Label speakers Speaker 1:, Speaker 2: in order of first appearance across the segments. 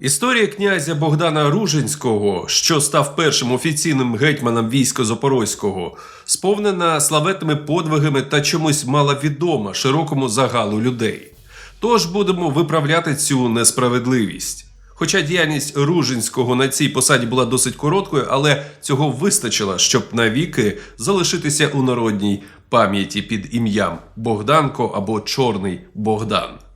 Speaker 1: Історія князя Богдана Ружинського, що став першим офіційним гетьманом війська Запорозького, сповнена славетними подвигами та чомусь маловідома широкому загалу людей. Тож будемо виправляти цю несправедливість. Хоча діяльність Ружинського на цій посаді була досить короткою, але цього вистачило, щоб навіки залишитися у народній пам'яті під ім'ям Богданко або Чорний Богдан.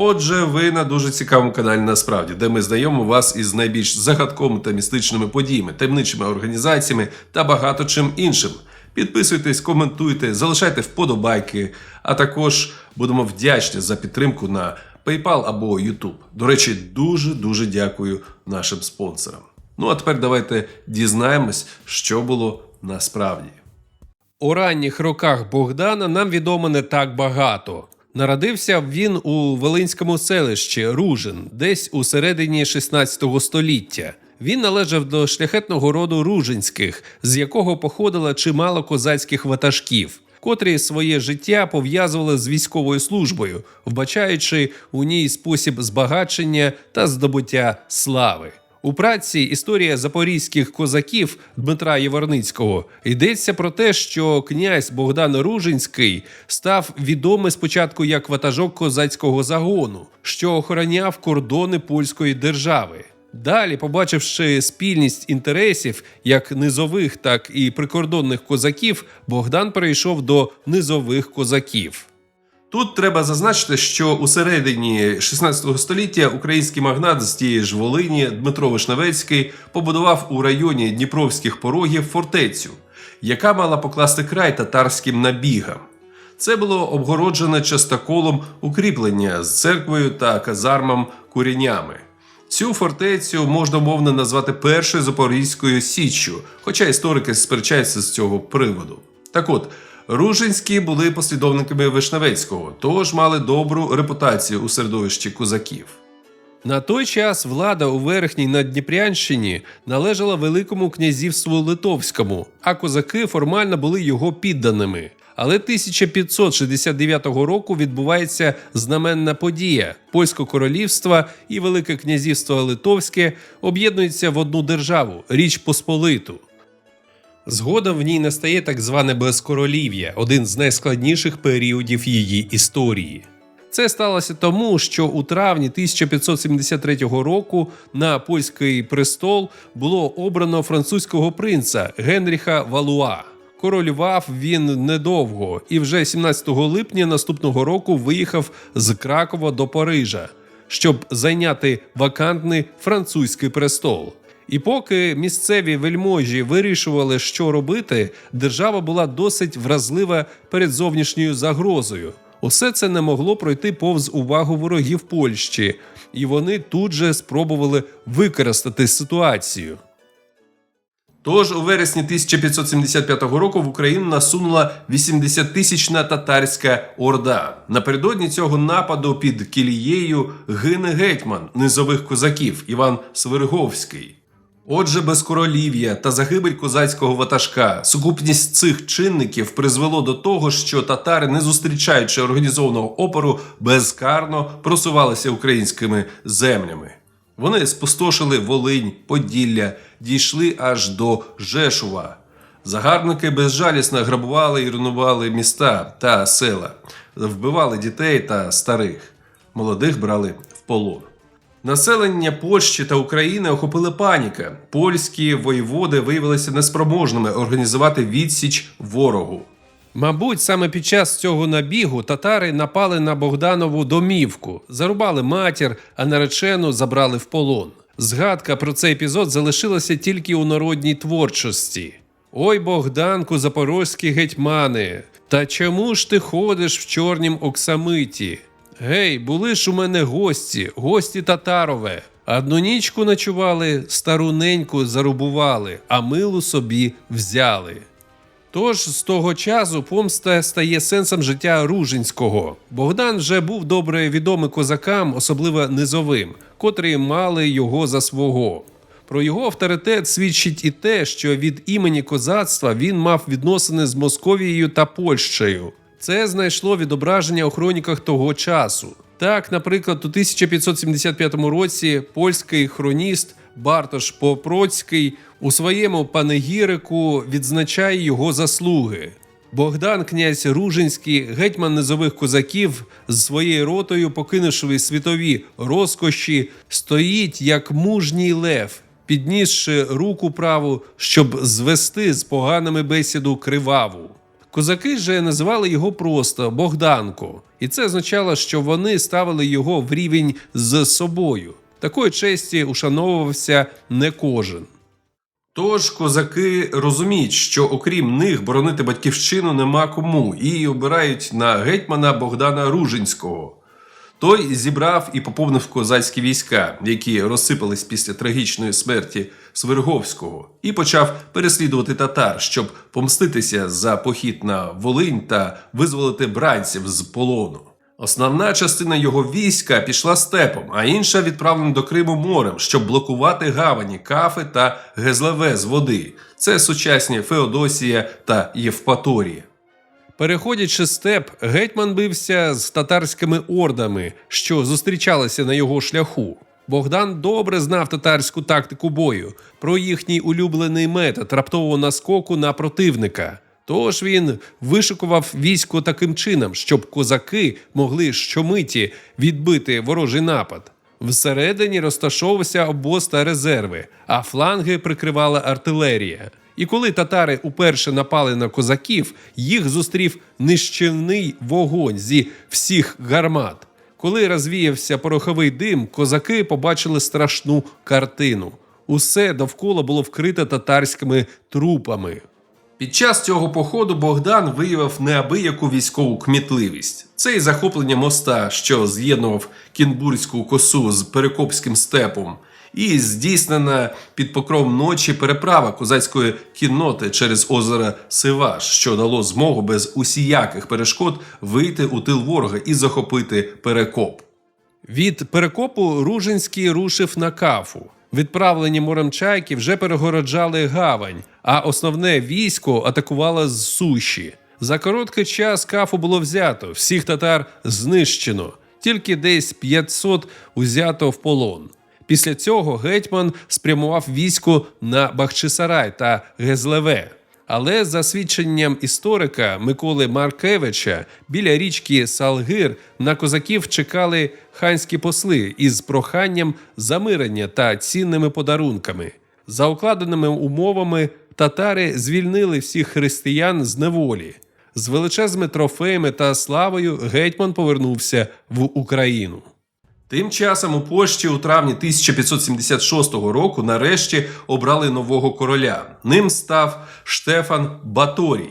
Speaker 1: Отже, ви на дуже цікавому каналі насправді, де ми знайомимо вас із найбільш загадковими та містичними подіями, таємничими організаціями та багато чим іншим. Підписуйтесь, коментуйте, залишайте вподобайки, а також будемо вдячні за підтримку на PayPal або YouTube. До речі, дуже дуже дякую нашим спонсорам. Ну а тепер давайте дізнаємось, що було насправді. У ранніх роках Богдана нам відомо не так багато. Народився він у Волинському селищі Ружин, десь у середині 16 століття. Він належав до шляхетного роду Ружинських, з якого походило чимало козацьких ватажків, котрі своє життя пов'язували з військовою службою, вбачаючи у ній спосіб збагачення та здобуття слави. У праці Історія запорізьких козаків Дмитра Єворницького йдеться про те, що князь Богдан Ружинський став відомий спочатку як ватажок козацького загону, що охороняв кордони польської держави. Далі, побачивши спільність інтересів як низових, так і прикордонних козаків, Богдан перейшов до низових козаків. Тут треба зазначити, що у середині 16 століття український магнат з тієї ж Волині Дмитро Вишневецький побудував у районі Дніпровських порогів фортецю, яка мала покласти край татарським набігам. Це було обгороджене частоколом укріплення з церквою та казармом курінями. Цю фортецю можна мовно назвати першою Запорізькою Січчю, хоча історики сперечаються з цього приводу. Так от, Ружинські були послідовниками Вишневецького, тож мали добру репутацію у середовищі козаків. На той час влада у верхній Наддніпрянщині належала Великому князівству Литовському, а козаки формально були його підданими. Але 1569 року відбувається знаменна подія. Польське королівство і Велике князівство Литовське об'єднуються в одну державу Річ Посполиту. Згодом в ній настає так зване безкоролів'я, один з найскладніших періодів її історії. Це сталося тому, що у травні 1573 року на польський престол було обрано французького принца Генріха Валуа. Королював він недовго і вже 17 липня наступного року виїхав з Кракова до Парижа, щоб зайняти вакантний французький престол. І поки місцеві вельможі вирішували, що робити, держава була досить вразлива перед зовнішньою загрозою. Усе це не могло пройти повз увагу ворогів Польщі, і вони тут же спробували використати ситуацію. Тож у вересні 1575 року в Україну насунула 80-тисячна татарська орда. Напередодні цього нападу під Кілією гине гетьман низових козаків Іван Свириговський. Отже, безкоролів'я та загибель козацького ватажка, сукупність цих чинників призвело до того, що татари, не зустрічаючи організованого опору, безкарно просувалися українськими землями. Вони спустошили Волинь, Поділля, дійшли аж до Жешува. Загарбники безжалісно грабували і руйнували міста та села, вбивали дітей та старих, молодих брали в полон. Населення Польщі та України охопила паніка. Польські воєводи виявилися неспроможними організувати відсіч ворогу. Мабуть, саме під час цього набігу татари напали на Богданову домівку, зарубали матір, а наречену забрали в полон. Згадка про цей епізод залишилася тільки у народній творчості. Ой, Богданку, запорозькі гетьмани, та чому ж ти ходиш в чорнім оксамиті? Гей, були ж у мене гості, гості татарове. Одну нічку ночували, стару неньку зарубували, а милу собі взяли. Тож з того часу помста стає сенсом життя Ружинського. Богдан вже був добре відомий козакам, особливо низовим, котрі мали його за свого. Про його авторитет свідчить і те, що від імені козацтва він мав відносини з Московією та Польщею. Це знайшло відображення у хроніках того часу. Так, наприклад, у 1575 році польський хроніст Бартош Попроцький у своєму панегірику відзначає його заслуги. Богдан князь Ружинський, гетьман низових козаків, з своєю ротою, покинувши світові розкоші, стоїть як мужній лев, піднісши руку праву, щоб звести з поганими бесіду криваву. Козаки же називали його просто Богданко, і це означало, що вони ставили його в рівень з собою. Такої честі ушановувався не кожен. Тож козаки розуміють, що окрім них боронити батьківщину нема кому, і обирають на гетьмана Богдана Ружинського. Той зібрав і поповнив козацькі війська, які розсипались після трагічної смерті Сверговського, і почав переслідувати татар, щоб помститися за похід на Волинь та визволити бранців з полону. Основна частина його війська пішла степом, а інша відправлена до Криму морем, щоб блокувати гавані Кафи та Гезлеве з води. Це сучасні Феодосія та Євпаторія. Переходячи степ, гетьман бився з татарськими ордами, що зустрічалися на його шляху. Богдан добре знав татарську тактику бою, про їхній улюблений метод раптового наскоку на противника. Тож він вишикував військо таким чином, щоб козаки могли щомиті відбити ворожий напад. Всередині розташовувався обоз та резерви, а фланги прикривала артилерія. І коли татари уперше напали на козаків, їх зустрів нищівний вогонь зі всіх гармат. Коли розвіявся пороховий дим, козаки побачили страшну картину. Усе довкола було вкрите татарськими трупами. Під час цього походу Богдан виявив неабияку військову кмітливість. Це і захоплення моста, що з'єднував Кінбурзьку косу з Перекопським степом, і здійснена під покровом ночі переправа козацької кінноти через озеро Сиваш, що дало змогу без усіяких перешкод вийти у тил ворога і захопити Перекоп. Від перекопу Ружинський рушив на кафу. Відправлені морем чайки вже перегороджали гавань, а основне військо атакувало з суші. За короткий час кафу було взято, всіх татар знищено, тільки десь 500 узято в полон. Після цього гетьман спрямував військо на Бахчисарай та Гезлеве. Але за свідченням історика Миколи Маркевича, біля річки Салгир на козаків чекали ханські посли із проханням замирення та цінними подарунками. За укладеними умовами татари звільнили всіх християн з неволі. З величезними трофеями та славою гетьман повернувся в Україну. Тим часом у Польщі у травні 1576 року нарешті обрали нового короля. Ним став Штефан Баторій.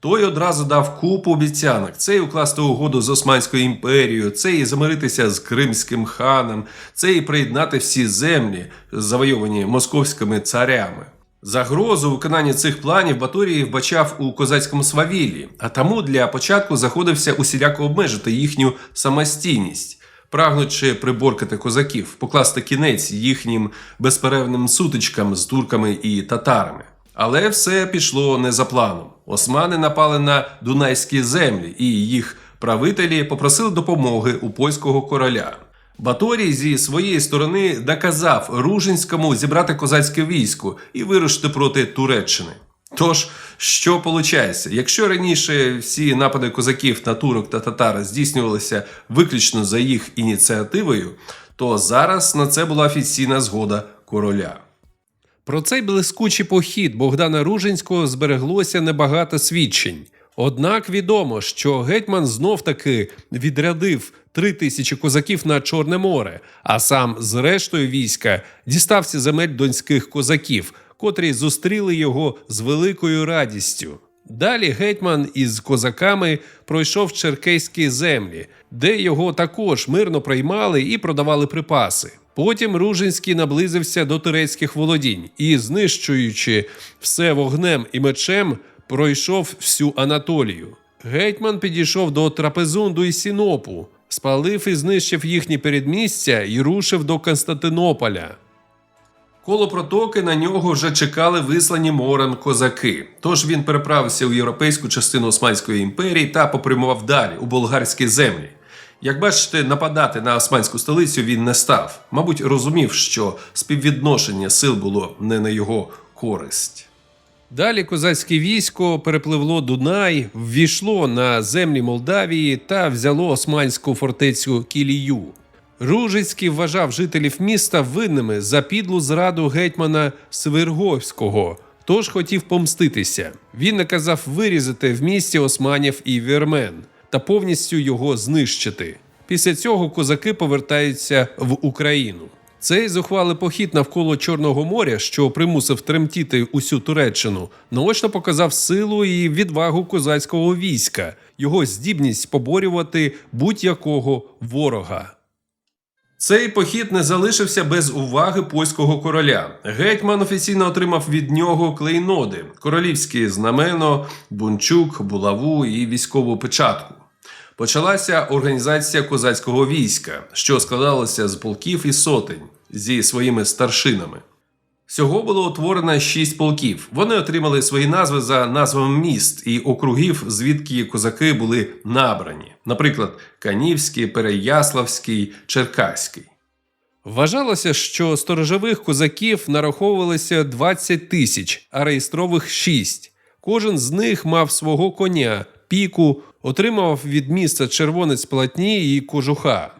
Speaker 1: Той одразу дав купу обіцянок. Це і укласти угоду з Османською імперією, це і замиритися з кримським ханом, це і приєднати всі землі, завойовані московськими царями. Загрозу виконання цих планів Баторій вбачав у козацькому свавіллі, а тому для початку заходився усіляко обмежити їхню самостійність прагнучи приборкати козаків, покласти кінець їхнім безперервним сутичкам з турками і татарами. Але все пішло не за планом. Османи напали на дунайські землі, і їх правителі попросили допомоги у польського короля. Баторій зі своєї сторони наказав Ружинському зібрати козацьке військо і вирушити проти Туреччини. Тож, що виходить? Якщо раніше всі напади козаків на турок та татар здійснювалися виключно за їх ініціативою, то зараз на це була офіційна згода короля. Про цей блискучий похід Богдана Ружинського збереглося небагато свідчень. Однак відомо, що гетьман знов таки відрядив три тисячі козаків на Чорне море, а сам з рештою війська дістався земель донських козаків, котрі зустріли його з великою радістю. Далі гетьман із козаками пройшов черкейські землі, де його також мирно приймали і продавали припаси. Потім Ружинський наблизився до турецьких володінь і, знищуючи все вогнем і мечем, пройшов всю Анатолію. Гетьман підійшов до Трапезунду і Сінопу, спалив і знищив їхні передмістя і рушив до Константинополя. Коло протоки на нього вже чекали вислані морем козаки. Тож він переправився у європейську частину Османської імперії та попрямував далі у болгарські землі. Як бачите, нападати на османську столицю він не став. Мабуть, розумів, що співвідношення сил було не на його користь. Далі козацьке військо перепливло Дунай, ввійшло на землі Молдавії та взяло османську фортецю Кілію. Ружицький вважав жителів міста винними за підлу зраду гетьмана Свирговського, тож хотів помститися. Він наказав вирізати в місті османів і вірмен та повністю його знищити. Після цього козаки повертаються в Україну. Цей зухвалий похід навколо Чорного моря, що примусив тремтіти усю Туреччину, наочно показав силу і відвагу козацького війська, його здібність поборювати будь-якого ворога. Цей похід не залишився без уваги польського короля. Гетьман офіційно отримав від нього клейноди, королівські знамено, бунчук, булаву і військову печатку. Почалася організація козацького війська, що складалося з полків і сотень зі своїми старшинами. Всього було утворено шість полків. Вони отримали свої назви за назвами міст і округів, звідки козаки були набрані, наприклад, Канівський, Переяславський, Черкаський. Вважалося, що сторожових козаків нараховувалося 20 тисяч, а реєстрових 6. Кожен з них мав свого коня, піку, отримав від міста червонець платні і кожуха.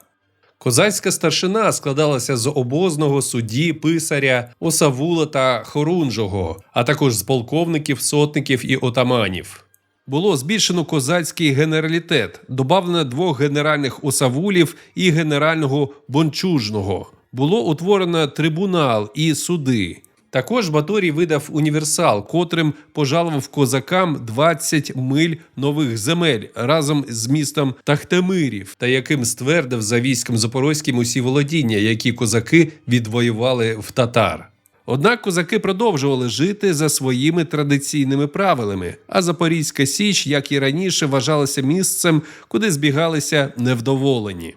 Speaker 1: Козацька старшина складалася з обозного судді, писаря, осавула та хорунжого, а також з полковників, сотників і отаманів. Було збільшено козацький генералітет, добавлено двох генеральних осавулів і генерального бончужного. Було утворено трибунал і суди. Також Баторій видав універсал, котрим пожалував козакам 20 миль нових земель разом з містом Тахтемирів, та яким ствердив за військом Запорозьким усі володіння, які козаки відвоювали в татар. Однак козаки продовжували жити за своїми традиційними правилами, а Запорізька Січ, як і раніше, вважалася місцем, куди збігалися невдоволені.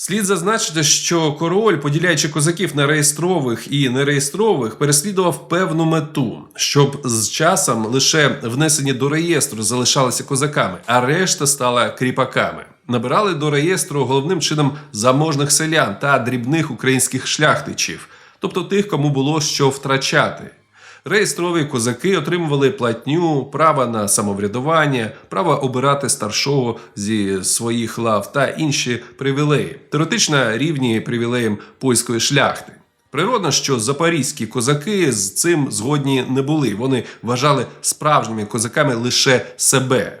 Speaker 1: Слід зазначити, що король, поділяючи козаків на реєстрових і нереєстрових, переслідував певну мету, щоб з часом лише внесені до реєстру залишалися козаками, а решта стала кріпаками. Набирали до реєстру головним чином заможних селян та дрібних українських шляхтичів, тобто тих, кому було що втрачати. Реєстрові козаки отримували платню, право на самоврядування, право обирати старшого зі своїх лав та інші привілеї, теоретично рівні привілеям польської шляхти. Природно, що запорізькі козаки з цим згодні не були. Вони вважали справжніми козаками лише себе.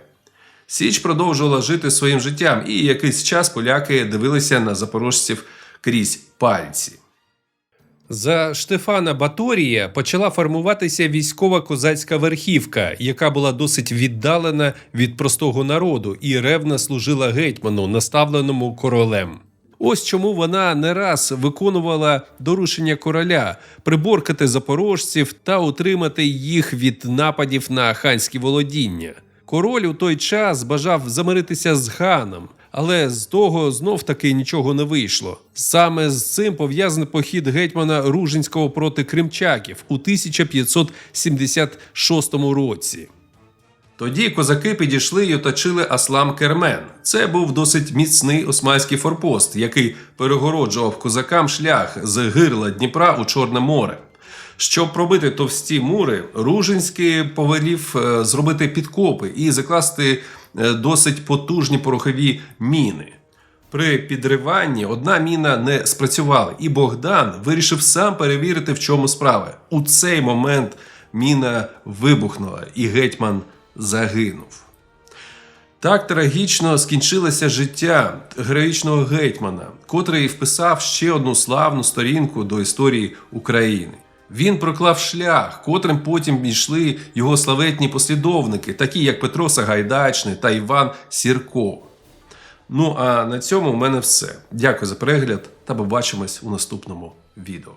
Speaker 1: Січ продовжувала жити своїм життям, і якийсь час поляки дивилися на запорожців крізь пальці. За Штефана Баторія почала формуватися військова козацька верхівка, яка була досить віддалена від простого народу і ревно служила гетьману, наставленому королем. Ось чому вона не раз виконувала доручення короля приборкати запорожців та утримати їх від нападів на ханські володіння. Король у той час бажав замиритися з ханом, але з того знов таки нічого не вийшло. Саме з цим пов'язаний похід гетьмана Ружинського проти кримчаків у 1576 році. Тоді козаки підійшли й оточили Аслам Кермен. Це був досить міцний османський форпост, який перегороджував козакам шлях з гирла Дніпра у Чорне море. Щоб пробити товсті мури, Ружинський повелів е, зробити підкопи і закласти е, досить потужні порохові міни. При підриванні одна міна не спрацювала, і Богдан вирішив сам перевірити, в чому справа. У цей момент міна вибухнула, і гетьман загинув. Так трагічно скінчилося життя героїчного гетьмана, котрий вписав ще одну славну сторінку до історії України. Він проклав шлях, котрим потім йшли його славетні послідовники, такі як Петро Сагайдачний та Іван Сірко. Ну а на цьому в мене все. Дякую за перегляд та побачимось у наступному відео.